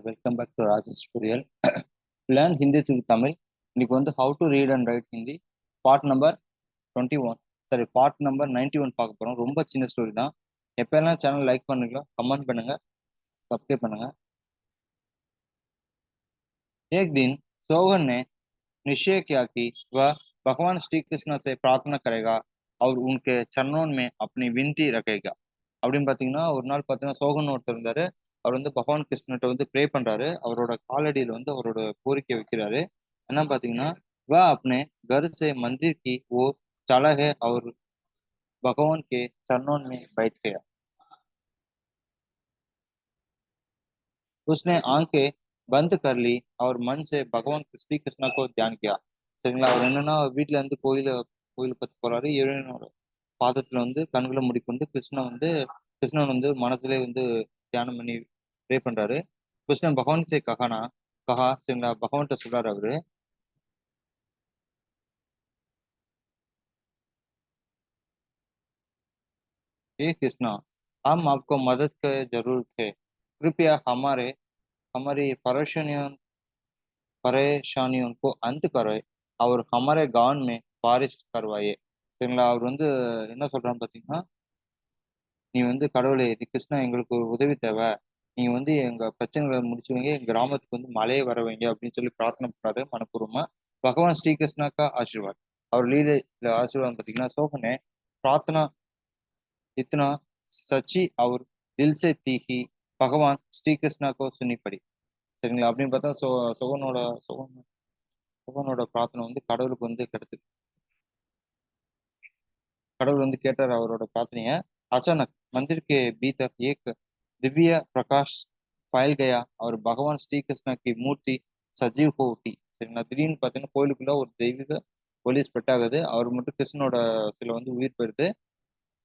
Welcome back to Rajesh புரியல் learn Hindi through Tamil இன்னைக்கு வந்து how to read and write Hindi part number twenty one சரி part number ninety one பார்க்க போகிறோம் ரொம்ப சின்ன ஸ்டோரி தான் எப்போல்லாம் சேனல் லைக் பண்ணுங்களோ கமெண்ட் பண்ணுங்க सब्सक्राइब பண்ணுங்க एक दिन सोहन ने निश्चय किया कि वह भगवान श्री कृष्ण से प्रार्थना करेगा और उनके चरणों में अपनी विनती रखेगा அப்படின்னு பார்த்தீங்கன்னா ஒரு நாள் பார்த்தீங்கன்னா சோகன் ஒருத்தர் இருந்தாரு அவர் வந்து பகவான் கிருஷ்ணன்ட்ட வந்து ப்ரே பண்றாரு அவரோட காலடியில் வந்து அவரோட கோரிக்கை வைக்கிறாரு என்ன பார்த்தீங்கன்னா वह अपने घर से मंदिर की ओर चला है और भगवान के चरणों में बैठ गया उसने आंखें बंद कर ली और मन से भगवान श्री कृष्ण को ध्यान किया சரிங்களா அவர் என்னன்னா வீட்டுல இருந்து கோயில கோயில் பத்தி போறாரு இறைவனோட பாதத்துல வந்து கண்களை மூடிக்கொண்டு கிருஷ்ணன் வந்து கிருஷ்ணன் வந்து மனசுல வந்து தியானம் பண்ணி ப்ரே பண்றாரு கிருஷ்ணன் பகவான் சே கஹானா கஹா சரிங்களா பகவான்கிட்ட சொல்றாரு அவரு हे कृष्णा हम आपको मदद की जरूरत है कृपया हमारे हमारी परेशानियों परेशानियों को अंत करो और हमारे गांव में बारिश करवाइए சரிங்களா அவர் வந்து என்ன சொல்றான்னு பார்த்தீங்கன்னா நீ வந்து கடவுளே இது கிருஷ்ணா எங்களுக்கு ஒரு உதவி தேவை நீங்க வந்து எங்க பிரச்சனைகளை முடிச்சு வைங்க எங்க கிராமத்துக்கு வந்து மழையே வர வைங்க அப்படின்னு சொல்லி பிரார்த்தனை பண்ணாரு மனப்பூர்வமா. பகவான் ஸ்ரீகிருஷ்ணாக்கா ஆசீர்வாத். அவர் லீலையில ஆசீர்வாதம் பார்த்தீங்கன்னா சோகனே பிரார்த்தனா இத்தனா சச்சி அவர் தில்சே தீகி பகவான் ஸ்ரீகிருஷ்ணாக்கோ சுன்னிப்படி. சரிங்களா? அப்படின்னு பார்த்தா சோ சோகனோட சோகன் சோகனோட பிரார்த்தனை வந்து கடவுளுக்கு வந்து கிடைத்து கடவுள் வந்து கேட்டார் அவரோட பிரார்த்தனைய. அச்சானக் மந்திர்க்கு பீதர் ஏக் दिव्य பிரகாஷ் फैल அவர் பகவான் भगवान श्री कृष्ण சஜீவ் கோட்டி. சரிங்களா திடீர்னு பார்த்தீங்கன்னா கோயிலுக்குள்ள ஒரு தெய்வீக போலீஸ் ஸ்ப்ரெட் அவர் மட்டும் கிருஷ்ணனோட சில வந்து உயிர் பெறுது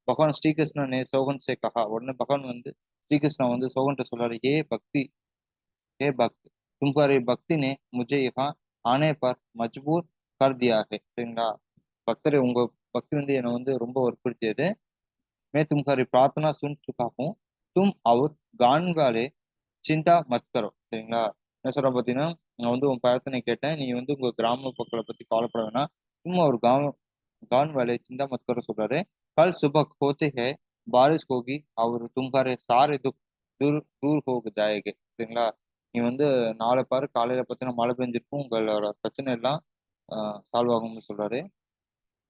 பகவான் ஸ்ரீகிருஷ்ணனே சோகன் சேகஹா உடனே பகவான் வந்து ஸ்ரீகிருஷ்ணா வந்து சோகன்ட்ட சொல்றாரு ஏ பக்தி ஏ பக்தி தும்பாரி பக்தினே முஜே யஹா ஆனே பார் மஜ்பூர் கர்தியாக சரிங்களா? பக்தரை உங்க பக்தி வந்து என்னை வந்து ரொம்ப வற்புறுத்தியது. மே தும்காரி பிரார்த்தனா சுன் சுக்காகும் தும் அவுர் கான்காலே சிந்தா மத் கரோ சரிங்களா? என்ன சொல்கிறேன் பார்த்தீங்கன்னா நான் வந்து உன் பிரார்த்தனை கேட்டேன். நீ வந்து உங்கள் கிராம மக்களை பற்றி கவலைப்பட வேணாம். சும்மா அவர் கான் கான் வேலே சிந்தா மத் கரோ சொல்கிறாரு கல் சுப ஹோத்தே ஹே பாரிஷ் ஹோகி அவர் தும்காரே சாரே துக் தூர் தூர் ஹோகு ஜாயகே சரிங்களா? நீ வந்து நாளை பாரு காலையில் பார்த்தீங்கன்னா மழை பெஞ்சிருக்கும் உங்களோட பிரச்சனை எல்லாம் சால்வ் ஆகும்னு சொல்கிறாரு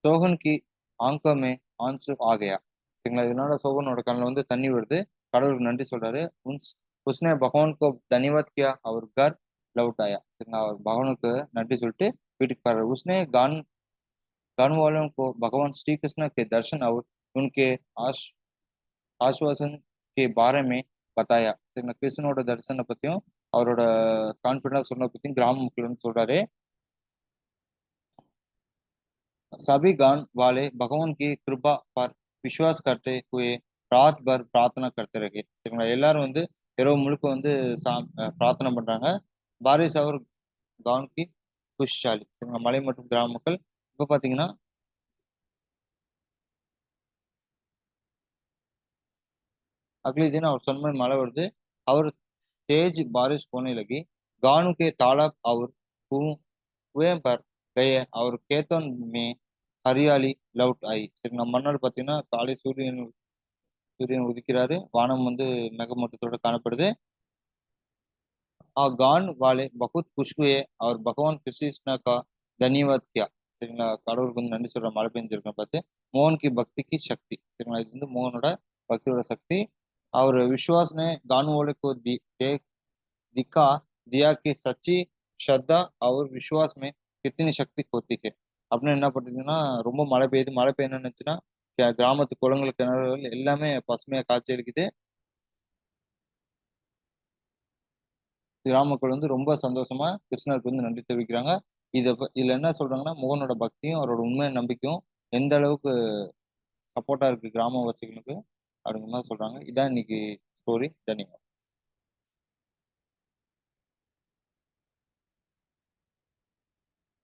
சோகன் கி ஆங்கமே ஆன்சு ஆகையா சரிங்களா? இதனால சோகனோட கண்ணில் வந்து தண்ணி விடுது கடவுளுக்கு நன்றி சொல்றாரு உன்ஸ் உஸ்னே பகவான் கோ தனிவாத் கியா அவர் கர் லவுட் ஆயா சரிங்களா அவர் பகவானுக்கு நன்றி சொல்லிட்டு வீட்டுக்கு போறாரு உஸ்னே கான் गाने वालों को भगवान श्री कृष्ण के दर्शन और उनके आश आश्वासन के बारे में बताया சரிங்களா கிருஷ்ணனோட தரிசனை பத்தியும் அவரோட கான்பிடன்ஸ் சொன்ன பத்தியும் கிராம மக்கள் வந்து சொல்றாரு सभी गान वाले भगवान की कृपा पर विश्वास करते हुए ராத் பர் பிரார்த்தனை கருத்து சரிங்களா? எல்லாரும் வந்து இரவு முழுக்க வந்து சா பிரார்த்தனை பண்றாங்க. பாரிஸ் அவர் கவுன்கி புஷ்ஷாலி சரிங்களா? மலை மற்றும் கிராம மக்கள். இப்போ பார்த்தீங்கன்னா அக்லி தினம் அவர் சொன்ன மழை வருது. அவர் தேஜ் பாரிஸ் கோனிலகி கானுக்கே தாலாப் அவர் உயம் பர் கய அவர் கேத்தோன் மே ஹரியாலி லவுட் ஆயி. சரிங்களா? மறுநாள் பார்த்தீங்கன்னா காலை சூரியன் சூரியன் உதிக்கிறாரு வானம் வந்து மேகமூட்டத்தோட காணப்படுது गान वाले बहुत खुश हुए और भगवान कृष्ण का धन्यवाद किया சரிங்களா கடவுளுக்கு வந்து நன்றி சொல்ற மழை பெஞ்சிருக்கேன் பார்த்து மோகன் की भक्ति की शक्ति சரிங்களா இது வந்து மோகனோட பக்தியோட சக்தி और विश्वास ने गाने वाले को दि, दे, दिखा दिया कि सच्ची श्रद्धा और विश्वास में कितनी शक्ति होती है அப்படின்னு என்ன பண்ணுறதுன்னா ரொம்ப மழை பெய்யுது மழை பெய்யணும்னு நினச்சுன்னா கிராமத்து குளங்கள் கிணறுகள் எல்லாமே பசுமையாக காட்சி அளிக்குது. கிராமக்கள் வந்து ரொம்ப சந்தோஷமா கிருஷ்ணருக்கு வந்து நன்றி தெரிவிக்கிறாங்க. இதை இதுல என்ன சொல்றாங்கன்னா முகனோட பக்தியும் அவரோட உண்மை நம்பிக்கையும் எந்த அளவுக்கு சப்போர்ட்டா இருக்கு கிராமவாசிகளுக்கு அப்படிங்கிற மாதிரி சொல்றாங்க. இதான் இன்னைக்கு ஸ்டோரி தனியாக